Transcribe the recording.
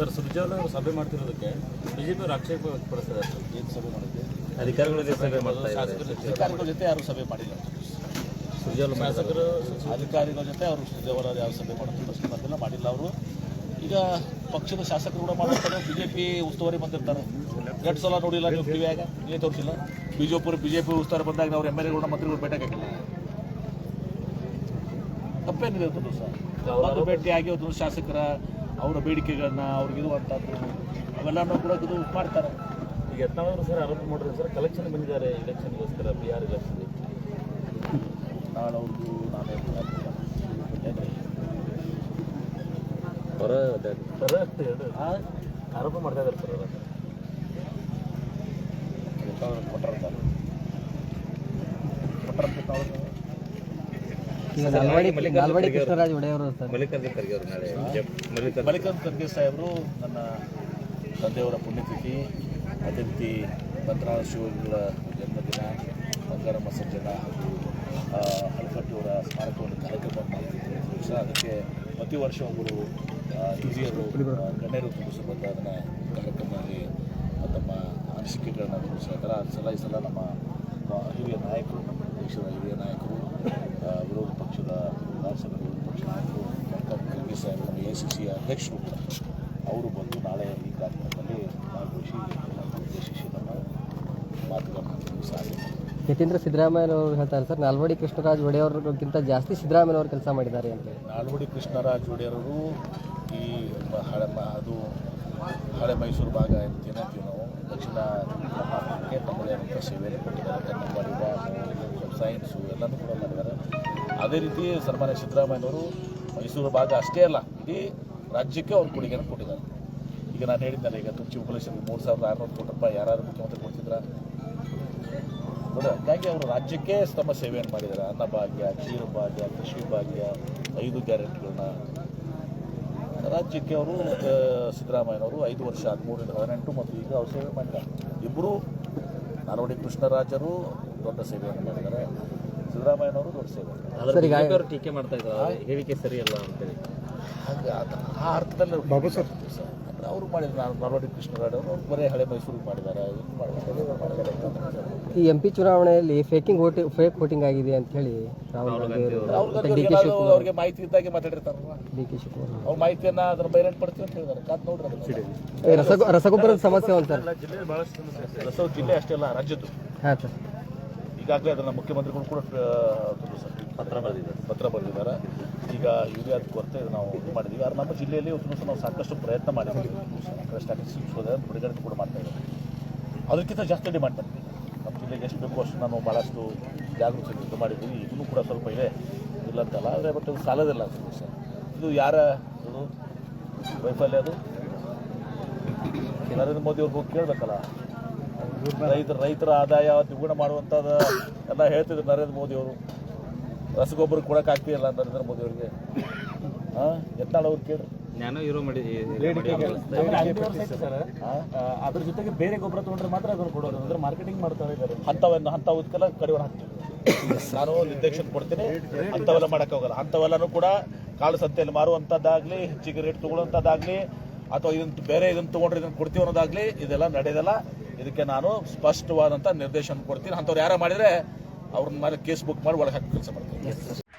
Sir Surjewala ಅವರು ಸಭೆ ಮಾಡ್ತಿರೋದಕ್ಕೆ BJP ಅವರು ಆಕ್ಷೇಪ ವ್ಯಕ್ತಪಡಿಸ್ತಾರೆ. ಏನು ಸಭೆ ಮಾಡಿದ್ದೆ ಅಧಿಕಾರಿಗಳ ಜೊತೆ ಸಭೆ ಮಾಡ್ತಾ ಇದ್ದಾರೆ. ಶಾಸಕರ ಜೊತೆ. ಅಧಿಕಾರಿಗಳ ಜೊತೆ ಯಾರು ಸಭೆ ಮಾಡಿಲ್ಲ? ಸುರ್ಜೇವಾಲ ಶಾಸಕರು ಅಧಿಕಾರಿಗಳ ಜೊತೆ ಅವರು ಸುದ್ದಿಯವರ ಯಾರು ಸಭೆ ಮಾಡೋದು ಪ್ರಶ್ನೆ ಅದೆಲ್ಲ ಮಾಡಿಲ್ಲ ಅವರು. ಈಗ ಪಕ್ಷದ ಶಾಸಕರು ಕೂಡ ಮಾಡಿರ್ತಾರೆ ಬಿ ಜೆ ಪಿ ಉಸ್ತುವಾರಿ ಬಂದಿರ್ತಾರೆ. ಎರಡು ಸಲ ನೋಡಿಲ್ಲ ನೀವು ಟಿವಿಯಾಗ ನೀವೇ ತೋರಿಸಿಲ್ಲ? ಬಿಜೆಪಿ ಬಿ ಜೆ ಪಿ ಉಸ್ತುವಾರಿ ಬಂದಾಗ ಅವ್ರ ಎಂ ಎಲ್ ಎಗಳನ್ನ ಮಂತ್ರಿಗಳು ಭೇಟಿ ಆಗಿಲ್ಲ ತಪ್ಪೇನಿದೆ ಸರ್? ಅವರು ಭೇಟಿ ಆಗಿ ಒಂದು ಶಾಸಕರ ಅವರ ಬೇಡಿಕೆಗಳನ್ನ ಅವ್ರಿಗೆ ಇರುವಂಥದ್ದು ಅವೆಲ್ಲನೂ ಕೂಡ ಇದು ಮಾಡ್ತಾರೆ. ಈಗ ಯತ್ನಾಳ್ ಸರ್ ಆರೋಪ ಮಾಡಿದ್ರೆ ಸರ್ ಕಲೆಕ್ಷನ್ ಬಂದಿದ್ದಾರೆ ಇಲೆಕ್ಷನ್ಗೋಸ್ಕರ ಬಿ ಆರ್ ಇಲೆಕ್ಷನ್ ನಾಳೆ ಅವ್ರದ್ದು ನಾನೇ ಹೊರ ಆರೋಪ ಮಾಡ್ತಾ ಇದ್ದಾರೆ ಸರ್ ಅವರ. ಕೊಟ್ಟರು ಕೊಟ್ಟಿರ್ತಾರೆ ಈಗ ನಾಲ್ವಡಿ ನಾಲ್ವಡಿ ಕೃಷ್ಣರಾಜ್ ಒಡೆಯವರು ಸರ್ ಮಲ್ಲಿಕಾರ್ಜುನ ಖರ್ಗೆ ಅವರು. ನಾಳೆ. ಮಲ್ಲಿಕಾರ್ಜುನ ಮಲ್ಲಿಕಾರ್ಜುನ ಖರ್ಗೆ ಸಾಹೇಬರು ನನ್ನ ತಂದೆಯವರ ಪುಣ್ಯತಿಥಿ ಅತಿಥಿ ರೀತಿ ಬಂತ್ರಾಳ ಶಿವಗಳ ಜನ್ಮದಿನ ಬಂಗಾರಮ್ಮ ಸಜ್ಜನ ಹಾಗೂ ಆ, ಹಳಕಟ್ಟಿಯವರ ಸ್ಮಾರಕವನ್ನು ಕಾರ್ಯಕ್ರಮ ಮಾಡ್ತಿದ್ವಿ ಈ ಅದಕ್ಕೆ ಪ್ರತಿ ವರ್ಷ ಒಬ್ಬರು ಆ, ಹಿರಿಯರು ಆ, ಗಣ್ಯರು ತುಂಬಿಸಿ ಅದನ್ನ ಕಾರ್ಯಕ್ರಮದಲ್ಲಿ ತಮ್ಮ ಅನಿಸಿಕೆಗಳನ್ನು ತುಂಬಿಸ್ತಾರೆ ಅದು ಸಲ ಈ ಸಲ ನಮ್ಮ ಆ, ಹಿರಿಯ ನಾಯಕರು ನಮ್ಮ ದೇಶದ ಹಿರಿಯ ನಾಯಕರು ಆ, ವಿರೋಧ ಪಕ್ಷದ ವಿಧಾನಸಭೆ ವಿರೋಧ ಪಕ್ಷದ ನಾಯಕರು ಡಾಕ್ಟರ್ ಖರ್ಗೆ ಸಾಹೇಬ್ ನಮ್ಮ ಎ ಸಿ ಸಿ ಅಧ್ಯಕ್ಷರು ಕೂಡ ಅವರು ಬಂದು ನಾಳೆ ಈ ಕಾರ್ಯಕ್ರಮದಲ್ಲಿ ಭಾಗವಹಿಸಿ ಉದ್ದೇಶಿಸಿ ನಮ್ಮ ಮಾತುಗಳನ್ನು ಸಾಧ್ಯ ಯತೀಂದ್ರ ಸಿದ್ದರಾಮಯ್ಯ ಅವರು ಹೇಳ್ತಾರೆ ಸರ್ ನಾಲ್ವಡಿ ಕೃಷ್ಣರಾಜ್ ಒಡೆಯವ್ರಿಗಿಂತ ಜಾಸ್ತಿ ಸಿದ್ದರಾಮಯ್ಯ ಅವರು ಕೆಲಸ ಮಾಡಿದ್ದಾರೆ ಅಂತ ನಾಲ್ವಡಿ ಕೃಷ್ಣರಾಜ್ ಒಡೆಯರವರು ಈ ಹಳೆ ಅದು ಹಳೆ ಮೈಸೂರು ಭಾಗ ಅಂತ ಏನಂತೀವಿ ನಾವು ದಕ್ಷಿಣ ಕರ್ನಾಟಕಕ್ಕೆ ತಮ್ಮದೇ ಆದಂಥ ಸೇವೆಯನ್ನು ಕೊಟ್ಟಿದ್ದಾರೆ. ಸೈನ್ಸು ಎಲ್ಲನೂ ಕೂಡ ಮಾಡಿದ್ದಾರೆ. ಅದೇ ರೀತಿ ಸನ್ಮಾನ್ಯ ಸಿದ್ದರಾಮಯ್ಯನವರು ಮೈಸೂರು ಭಾಗ ಅಷ್ಟೇ ಅಲ್ಲ ಇಡೀ ರಾಜ್ಯಕ್ಕೆ ಅವ್ರು ಕೊಡುಗೆಯನ್ನು ಕೊಟ್ಟಿದ್ದಾರೆ. ಈಗ ನಾನು ಹೇಳಿದ್ನಲ್ಲ ಈಗ ತುರ್ಚಿ ಉಪಲೇಶ್ವರಿಗೆ ಮೂರು ಸಾವಿರದ ಆರುನೂರು ಕೋಟಿ ರೂಪಾಯಿ ಯಾರಾದರೂ ಮುಖ್ಯಮಂತ್ರಿ ಕೊಡ್ತಿದ್ರ? ಹಾಗಾಗಿ ಹಂಗಾಗಿ ಅವರು ರಾಜ್ಯಕ್ಕೆ ತಮ್ಮ ಸೇವೆಯನ್ನು ಮಾಡಿದ್ದಾರೆ. ಅನ್ನಭಾಗ್ಯ ಕ್ಷೀರ ಭಾಗ್ಯ ಕೃಷಿ ಭಾಗ್ಯ ಐದು ಗ್ಯಾರಂಟಿಗಳನ್ನ. ರಾಜ್ಯಕ್ಕೆ ಅವರು ಸಿದ್ದರಾಮಯ್ಯನವರು ಐದು ವರ್ಷ ಹದಿಮೂರರಿಂದ ಹದಿನೆಂಟು ಮತ್ತು ಈಗ ಅವರು ಸೇವೆ ಮಾಡಿದ್ದಾರೆ. ಇಬ್ಬರು ನಾಲ್ವಡಿ ಕೃಷ್ಣರಾಜರು ದೊಡ್ಡ ಸೇವೆಯನ್ನು ಮಾಡಿದ್ದಾರೆ. ಸಿದ್ದರಾಮಯ್ಯನವರು ದೊಡ್ಡ ಸೇವೆ. ಸರ್, ಈಗ- ಅವರು ಟೀಕೆ ಮಾಡ್ತಾ ಇದ್ದಾರೆ. ಹೇಳಿಕೆ ಸರಿಯಲ್ಲ ಅಂತೇಳಿ ಹಾಗೆ ಆ ಅರ್ಥದಲ್ಲಿ ಬಾಬು ಸರ್. ಅಂದ್ರೆ ಅವರು ಮಾಡಿದ್ರು. ನಾನು ನಾಲ್ವಡಿ ಕೃಷ್ಣರಾಜ್ ಅವರು ಅವ್ರು ಬರೀ ಹಳೆ ಮೈಸೂರಿಗೆ ಮಾಡಿದ್ದಾರೆ ಇದು ಮಾಡಿದ್ದಾರೆ ಅಂತ. ಈ ಎಂ ಪಿ ಚುನಾವಣೆಯಲ್ಲಿ ಫೇಕಿಂಗ್ ವೋಟಿಂಗ್ ಫೇಕ್ ವೋಟಿಂಗ್ ಆಗಿದೆ ಅಂತ ಹೇಳಿ ರಾಹುಲ್ ಗಾಂಧಿ ರಾಹುಲ್ ಗಾಂಧಿ ಡಿ ಕೆ ಅವ್ರಿಗೆ ಅವ್ರಿಗೆ ಮಾಹಿತಿ ಇದ್ದಾಗೆ ಮಾತಾಡಿರ್ತಾರಲ್ಲ ಡಿ ಕೆ ಶಿವಕುಮಾರ್ ಅವ್ರ. ಮಾಹಿತಿಯನ್ನ ಅದ್ರ ಬಹಿರಂಗ ಪಡ್ತೀವಿ ಅಂತ ಹೇಳಿದಾರೆ ಕಾದ್ ನೋಡ್ರಿ ಅದನ್ನ. ಈ ರಸಗೊ ರಸಗೊಬ್ಬರದ ಸಮಸ್ಯೆ ಅಂತಾರೆ ಸರ್. ಜಿಲ್ಲೆ ಬಹಳಷ್ಟು ಸಮಸ್ಯೆ ರಸವ ಜಿಲ್ಲೆ ಅಷ್ಟೇ ಅಲ್ಲ ರಾಜ್ಯದ್ದು. ಹಾಂ ಸರ್. ಈಗಾಗಲೇ ಅದನ್ನ ಮುಖ್ಯಮಂತ್ರಿಗಳು ಕೂಡ ಪತ್ರ ಬರೆದಿದ್ದಾರೆ. ಪತ್ರ ಬರೆದಿದ್ದಾರೆ. ಈಗ ಯೂರಿಯಾದ ಕೊರತೆ ನಾವು ಇದು ಮಾಡಿದ್ದೀವಿ. ಆದರೆ ನಮ್ಮ ಜಿಲ್ಲೆಯಲ್ಲಿ ಸಹ ನಾವು ಸಾಕಷ್ಟು ಪ್ರಯತ್ನ ಮಾಡಿದ್ದೀವಿ. ಬಿಡುಗಡೆ ಕೂಡ ಮಾಡ್ತಾ ಇದ್ದೀವಿ ಅದಕ್ಕಿಂತ ಜಾಸ್ತಿ ಡಿಮಾಂಡ್ ಮಾಡ್ತೀವಿ ನಮ್ಮ ಜಿಲ್ಲೆಗೆ ಎಷ್ಟು ಬೇಕು ಅಷ್ಟು ನಾವು ಭಾಳಷ್ಟು ಜಾಗೃತಿ ಇದು ಮಾಡಿದ್ದೀವಿ. ಇದನ್ನು ಕೂಡ ಸ್ವಲ್ಪ ಇದೆ. ಇಲ್ಲ ಅಂತಲ್ಲ ಆದರೆ ಬಟ್ ಇದು ಸಾಲದಿಲ್ಲ ಅದು ಸರ್. ಇದು ಯಾರ ಇದು? ವೈಫಲ್ಯ ಅದು? ನರೇಂದ್ರ ಮೋದಿ ಅವ್ರಿಗೆ ಹೋಗಿ ಕೇಳಬೇಕಲ್ಲ. ರೈತರ ರೈತರ ಆದಾಯ ದ್ವಿಗುಣ ಮಾಡುವಂಥದ್ದು ಎಲ್ಲ ಹೇಳ್ತಿದ್ರು ನರೇಂದ್ರ ಮೋದಿ ಅವರು. ರಸಗೊಬ್ಬರ ಕೊಡಕ್ ಆಗ್ತಿ ಇಲ್ಲ ನರೇಂದ್ರ ಮೋದಿ ಅವರಿಗೆ. ಹಾಂ ಎತ್ತಾಳ ಅವ್ರು ಕೇಳ್ರಿ. ನಾನು ಇರೋ ಮಾಡಿ ಅದ್ರ ಜೊತೆಗೆ ಬೇರೆ ಗೊಬ್ಬರ ತಗೊಂಡ್ರೆ ಮಾತ್ರ ಅದನ್ನು ಕೊಡೋದು. ಅಂದ್ರೆ ಮಾರ್ಕೆಟಿಂಗ್ ಮಾಡ್ತಾ ಇದ್ದಾರೆ. ಅಂಥವನ್ನ ಅಂಥವಕ್ಕೆಲ್ಲ ಕಡಿವಾಣ ಹಾಕ್ತೀವಿ. ನಾನು ನಿರ್ದೇಶನ ಕೊಡ್ತೀನಿ. ಅಂಥವೆಲ್ಲ ಮಾಡಕ್ ಹೋಗಲ್ಲ. ಅಂಥವೆಲ್ಲನೂ ಕೂಡ ಕಾಳು ಸಂತೆಯಲ್ಲಿ ಮಾರುವಂಥದ್ದಾಗಲಿ ಹೆಚ್ಚಿಗೆ ರೇಟ್ ತೊಗೊಳ್ಳೋಂಥದ್ದಾಗಲಿ ಅಥವಾ ಇದನ್ನು ಬೇರೆ ಇದನ್ನ ತೊಗೊಂಡ್ರೆ ಇದನ್ನ ಕೊಡ್ತೀವಿ ಅನ್ನೋದಾಗ್ಲಿ ಇದೆಲ್ಲ ನಡೆಯದಲ್ಲ ಇದಕ್ಕೆ ನಾನು ಸ್ಪಷ್ಟವಾದಂಥ ನಿರ್ದೇಶನ ಕೊಡ್ತೀನಿ. ಅಂಥವ್ರು ಯಾರ ಮಾಡಿದರೆ ಅವ್ರನ್ನ ಮೇಲೆ ಕೇಸ್ ಬುಕ್ ಮಾಡಿ ಒಳಗೆ ಹಾಕಿ ಕೆಲಸ ಮಾಡ್ತೀನಿ